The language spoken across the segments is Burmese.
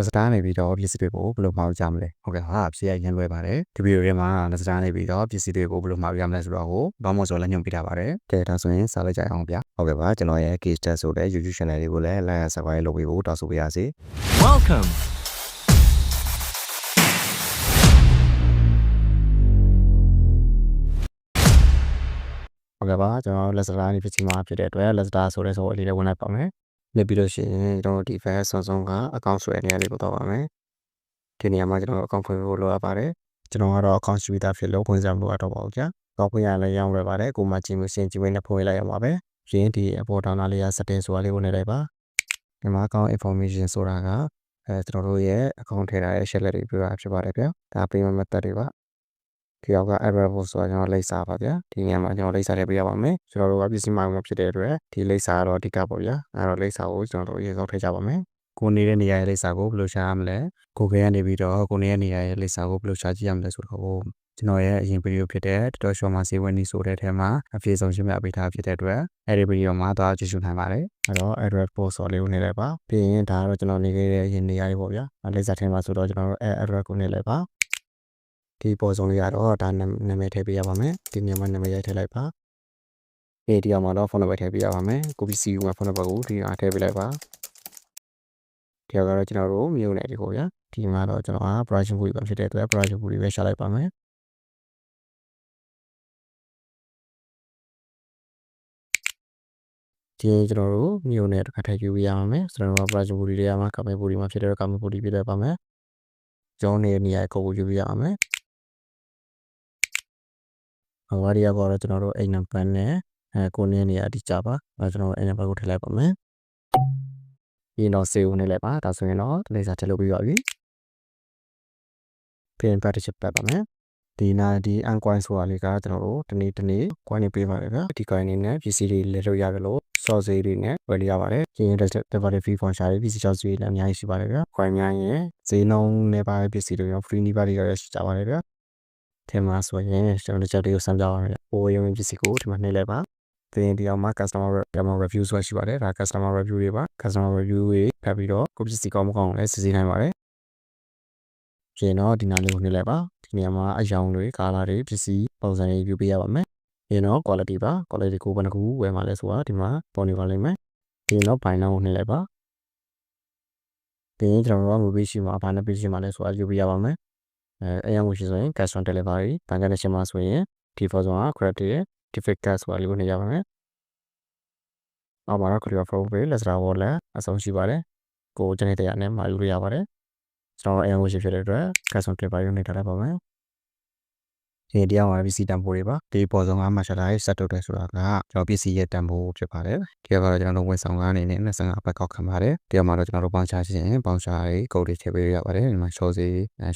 လက်စတားနေပြီးတော့ပစ္စည်းတွေကိုဘယ်လိုမှားကြမလဲဟုတ်ကဲ့ဟာဖြေရရင်လွယ်ပါတယ်ဒီဗီဒီယိုထဲမှာလက်စတားနေပြီးတော့ပစ္စည်းတွေကိုဘယ်လိုမှားရမလဲဆိုတော့ကိုဘာမှမဆိုလက်ညွှန်ပြထားပါတယ်ကဲဒါဆိုရင်စာလိုက်ကြအောင်ဗျာဟုတ်ကဲ့ပါကျွန်တော်ရဲ့ case test ဆိုတဲ့ YouTube channel လေးကိုလည်း like and subscribe လုပ်ပေးဖို့တောင်းဆိုပါရစေ Welcome. ဟုတ်ကဲ့ပါကျွန်တော်လက်စတားနေပစ္စည်းမှာဖြစ်တဲ့အတွက်လက်စတားဆိုတဲ့ဆိုအလေးလေးဝင်လိုက်ပါမယ် နေပြီးလို့ရှိရင်ကျွန်တော်ဒီ file ဆွန်ဆွန်က account ဆိုတဲ့နေရာလေးကိုတော့ပါမယ်ဒီနေရာမှာကျွန်တော် account ဖွင့်ဖို့လိုအပ်ပါတယ်ကျွန်တော်ကတော့ account ရှိပြီးသားဖြစ်လို့ဖွင့်စရာမလိုအပ်တော့ပါဘူးကြာကောက်ဖွင့်ရလည်းရောင်းရပါတယ်ကိုမှကြည့်မှုစင်ကြည့်ဝင်နဲ့ဖွင့်လိုက်ရမှာပဲရင်းဒီအပေါ်ထောင်းသားလေးက setting ဆိုတာလေးကိုနေလိုက်ပါဒီမှာ account information ဆိုတာကအဲကျွန်တော်တို့ရဲ့ account ထဲထားတဲ့ share တွေပြတာဖြစ်ပါတယ်ဗျာဒါ payment method တွေပါ ဒီအောက်က error ဖို့ဆိုတာကျွန်တော်လိပ်စာပါဗျာဒီနေရာမှာကျွန်တော်လိပ်စာထည့်ပေးရပါမယ်ကျွန်တော်တို့ကပစ္စည်းမှောင်မှာဖြစ်တဲ့အတွက်ဒီလိပ်စာကတော့အဓိကပေါ့ဗျာအဲတော့လိပ်စာကိုကျွန်တော်တို့အရင်ဆုံးထည့်ကြပါမယ်ကိုနေတဲ့နေရာရဲ့လိပ်စာကိုဘယ်လိုရှာရမလဲကိုခဲကနေပြီးတော့ကိုနေတဲ့နေရာရဲ့လိပ်စာကိုဘယ်လိုရှာကြည့်ရမလဲဆိုတော့ကျွန်တော်ရဲ့အရင်ဗီဒီယိုဖြစ်တဲ့ tutorial မှာစေဝင်နေဆိုတဲ့ထဲမှာအပြည့်စုံရှင်းပြပေးထားဖြစ်တဲ့အတွက်အဲဒီဗီဒီယိုမှာသွားကြည့်ရှုနိုင်ပါတယ်အဲ့တော့ address post ဆိုလေးကိုနေလိုက်ပါပြီးရင်ဒါကတော့ကျွန်တော်နေခဲ့တဲ့အရင်နေရာလေးပေါ့ဗျာလိပ်စာထဲမှာဆိုတော့ကျွန်တော်တို့ address ကိုနေလိုက်ပါ ဒီပေါ်ဆုံးလေးကတော့ဒါနာမည်ထည့်ပေးရပါမယ်ဒီနေရာမှာနာမည်ရိုက်ထည့်လိုက်ပါအေးဒီအောင်မှာတော့ဖုန်းနံပါတ်ထည့်ပေးရပါမယ်ကိုပီစီယူမှာဖုန်းနံပါတ်ကိုဒီအားထည့်ပေးလိုက်ပါဒီကတော့ကျွန်တော်တို့မြို့နယ်ဒီကိုဗျာဒီမှာတော့ကျွန်တော်က production ဘူးပဲဖြစ်တဲ့အတွက် production ဘူးပဲရှာလိုက်ပါမယ်ဒီကျွန်တော်တို့မြို့နယ်တစ်ခါထည့်ယူပြရမှာမယ်ကျွန်တော်တို့ production ဘူးတွေရမှာကမယ်ဘူးတွေမှာဖြစ်တဲ့ကမယ်ဘူးတွေပြလိုက်ပါမယ်ကျောင်းနေနေရာကိုကိုယူပြရမှာမယ် ဟောဒီကတော့ကျွန်တော်တို့အိမ်နံပါတ်နဲ့အဲကိုနေနေရာအတိကျပါအဲကျွန်တော်အိမ်နံပါတ်ကိုထည့်လိုက်ပါမယ်ပြီးတော့ save နဲ့လိုက်ပါဒါဆိုရင်တော့ဒီလိပ်စာထည့်လို့ပြီးပါပြီပြင်ပတ်တစ်ချက်ပတ်ပါမယ်ဒီနာဒီ uncoin ဆိုတာလေးကကျွန်တော်တို့တနေ့တနေ့ coin နေပေးပါတယ်ဗျာဒီ coin နေနဲ့ PC တွေလက်လို့ရတယ်လို့ source တွေနဲ့ဝယ်လို့ရပါတယ်ကျင်း delivery fee function တွေ PC ချောက်စီလည်းအများကြီးရှိပါတယ်ဗျာ coin များရင်ဈေးနှုန်းနဲ့ပါတဲ့ PC တွေရော free နေပါတွေရောရှိကြပါတယ်ဗျာ ထဲမှာဆိုရင်ကျွန်တော်တို့ချက်တွေကိုစမ်းပြပါမယ်။ပိုရုံပစ္စည်းကိုဒီမှာနှိပ်လိုက်ပါ။သင်ဒီအောင်မှာ customer customer review ဆိုတာရှိပါတယ်။ဒါ customer review တွေပါ။ customer review တွေဖတ်ပြီးတော့ကိုပစ္စည်းကောင်းမကောင်းလည်းစစ်ဆေးနိုင်ပါတယ်။ပြင်တော့ဒီနားလေးကိုနှိပ်လိုက်ပါ။ဒီနေရာမှာအယောင်တွေကာလာတွေပစ္စည်းပုံစံတွေပြုပေးရပါမယ်။ပြင်တော့ quality ပါ quality ကိုဘယ်နှခုဝယ်မှာလဲဆိုတာဒီမှာပေါ်နေပါလိမ့်မယ်။ပြင်တော့ buy now ကိုနှိပ်လိုက်ပါ။ပြင်ကျွန်တော်တို့က mobile ရှိမှာဘာနဲ့ page ရှိမှာလဲဆိုတာယူပြရပါမယ်။ အဲအရင်ကရှိဆိုရင် cash on delivery ဘဏ်ကနေရှင်မှာဆိုရင် default ဆိုတာ credit ရဲ့ default cash ဆိုတာလေးကိုနေရပါမယ်။အောက်မှာတော့ clear from pay လက်စတာ wallet အဆုံးရှိပါတယ်။ကိုကျွန်တော်တရားနဲ့မှာယူလို့ရပါတယ်။ကျွန်တော်အရင်ကရှိဖြစ်တဲ့အတွက် cash on delivery ကိုနေထားလိုက်ပါမယ်။ ဒီတရားမှာ PC တန်ဖိုးတွေပါဒီပေါ်ဆုံးကမှရှလာရေး set လုပ်တယ်ဆိုတာကကျွန်တော် PC ရဲ့တန်ဖိုးဖြစ်ပါတယ်ဒီကတော့ကျွန်တော်တို့ဝန်ဆောင်ကနေနဲ့25ဘတ်ကောက်ခံပါတယ်ဒီမှာတော့ကျွန်တော်တို့ပေါင်းချခြင်းပေါင်းချရေး code တွေထည့်ပေးရပါတယ်ဒီမှာ short စီ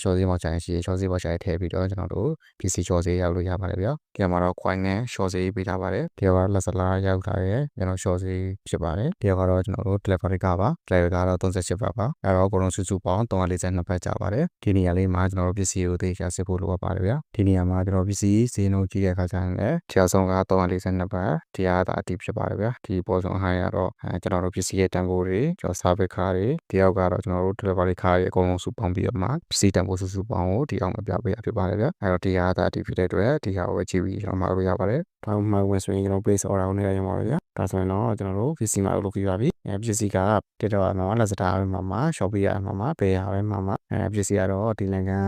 short စီပေါင်းချရေးရှိ short စီပေါင်းချရေးထည့်ပြီးတော့ကျွန်တော်တို့ PC short စီရောက်လို့ရပါတယ်ဗျာဒီမှာတော့ coin နဲ့ short စီပေးထားပါတယ်ဒီကတော့လက်စလာရောက်ထားရဲ့ကျွန်တော် short စီဖြစ်ပါတယ်ဒီကတော့ကျွန်တော်တို့ delivery ကပါ delivery ကတော့38ဘတ်ပါအဲတော့အကုန်လုံးစုစုပေါင်း342ဘတ်ကြပါတယ်ဒီနေရာလေးမှာကျွန်တော်တို့ PC ကိုသေချာစစ်ဖို့လိုအပ်ပါတယ်ဗျာဒီနေရာမှာကျွန်တော် PC ဈေးနှုန်းကြီးတဲ့အခါကျရင်လည်းတရားဆုံးက342ဘတ်တရားသာအတိဖြစ်ပါတယ်ဗျာဒီပေါ်ဆုံးဟိုင်းကတော့အဲကျွန်တော်တို့ PC ရဲ့တန်ဖိုးတွေကျွန်တော် service ခါတွေတယောက်ကတော့ကျွန်တော်တို့ delivery ခါတွေအကုန်လုံးစုပေါင်းပြီးတော့မှ PC တန်ဖိုးစုစုပေါင်းကိုဒီအောင်မပြပေးရဖြစ်ပါတယ်ဗျာအဲတော့တရားသာအတိဖြစ်တဲ့အတွက်ဒီဟာကိုပဲကြည့်ပြီးကျွန်တော်မှာလို့ရပါတယ်ဘာမှမဝင်ဆိုရင်ကျွန်တော် place order ကိုနေရရင်ပါဗျာဒါဆိုရင်တော့ကျွန်တော်တို့ PC မှာလုပ်ပြီးပါပြီအဲ PC ကတက်တော့မှာလက်စတာပဲမှာမှာ Shopee ရမှာမှာဘယ်ဟာပဲမှာမှာအဲ PC ကတော့ဒီနိုင်ငံ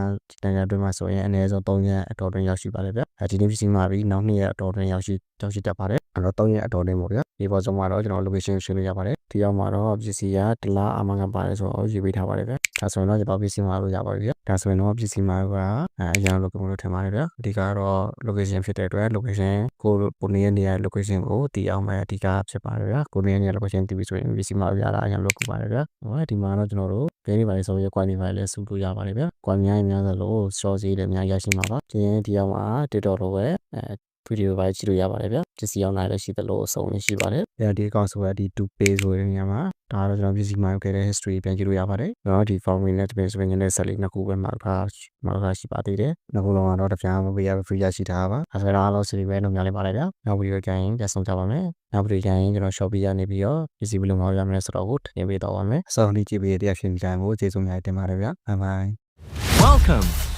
နိုင်ငံတွင်းမှာဆိုရင်အနည်းဆုံး3ရက်အတော်တွင်းရောက်ရှိပါတယ်ဗျအဲဒီနေ့ PC မှာပြီးနောက်2ရက်အတော်တွင်းရောက်ရှိ ရောက်ရှိတတ်ပါတယ်အဲ့တော့3ရက်အတော်တွင်းပေါ့ဗျာဒီပေါ်ဆုံးမှာတော့ကျွန်တော် location ရှင်းလို့ရပါတယ်ဒီရောက်မှာတော့ PC ကတလားအမှန်ကန်ပါတယ်ဆိုတော့ရေးပေးထားပါတယ်ဗျဒါဆိုရင်တော့ကျွန်တော် PC မှာလို့ရပါပြီဗျဒါဆိုရင်တော့ PC မှာကအရင် location လို့ထင်ပါတယ်ဗျအဓိကတော့ location ဖြစ်တဲ့အတွက် location ကိုကိုနေရနေရ location ကိုတည်အောင်ပဲအဓိကဖြစ်ပါတယ်ဗျကိုနေရနေရ location တည်ပြီးဆိုရင် PC မှာရတာအရင်လို့ကူပါတယ်ဗျဟောဒီမှာတော့ကျွန်တော်တို့ဂိမ်းတွေပါလေဆိုရ quality ပါလေစုလို့ရပါတယ်ဗျ quality များများသလို short စီးလည်းအများရရှိမှာပါဒီရင်ဒီရောက်မှာ TikTok လိုပဲအဲ ဗီဒီယိုပါကြည့်လို့ရပါတယ်ဗျပစ္စည်းအောင်လာလည်းရှိသလိုအဆုံးလည်းရှိပါတယ်အဲဒီအကောင့်ဆိုရဒီ to pay ဆိုတဲ့နေရာမှာဒါကတော့ကျွန်တော်ပစ္စည်းမှာခဲ့တဲ့ history ပြန်ကြည့်လို့ရပါတယ်။နော်ဒီ form နဲ့တပင်းစပင်းနဲ့ဆက်လေးနှစ်ခုပဲမှာထားမှာထားရှိပါသေးတယ်။နှစ်ခုလုံးကတော့တပြားမပေးရ free ရရှိထားပါ။အဲဒါတော့လို့စီပဲလုံးများလေးပါလိုက်ဗျာ။နောက်ဗီဒီယိုကြရင်ပြန်ဆောင်ကြပါမယ်။နောက်ဗီဒီယိုကြရင်ကျွန်တော် Shopee ရနေပြီးတော့ပစ္စည်းဘယ်လိုမှရမလဲဆိုတော့ကိုတင်ပေးတော့ပါမယ်။စောင့်နေကြည့်ပေးတဲ့တရားရှင်တိုင်းကိုကျေးဇူးများတင်ပါတယ်ဗျာ။ Bye bye Welcome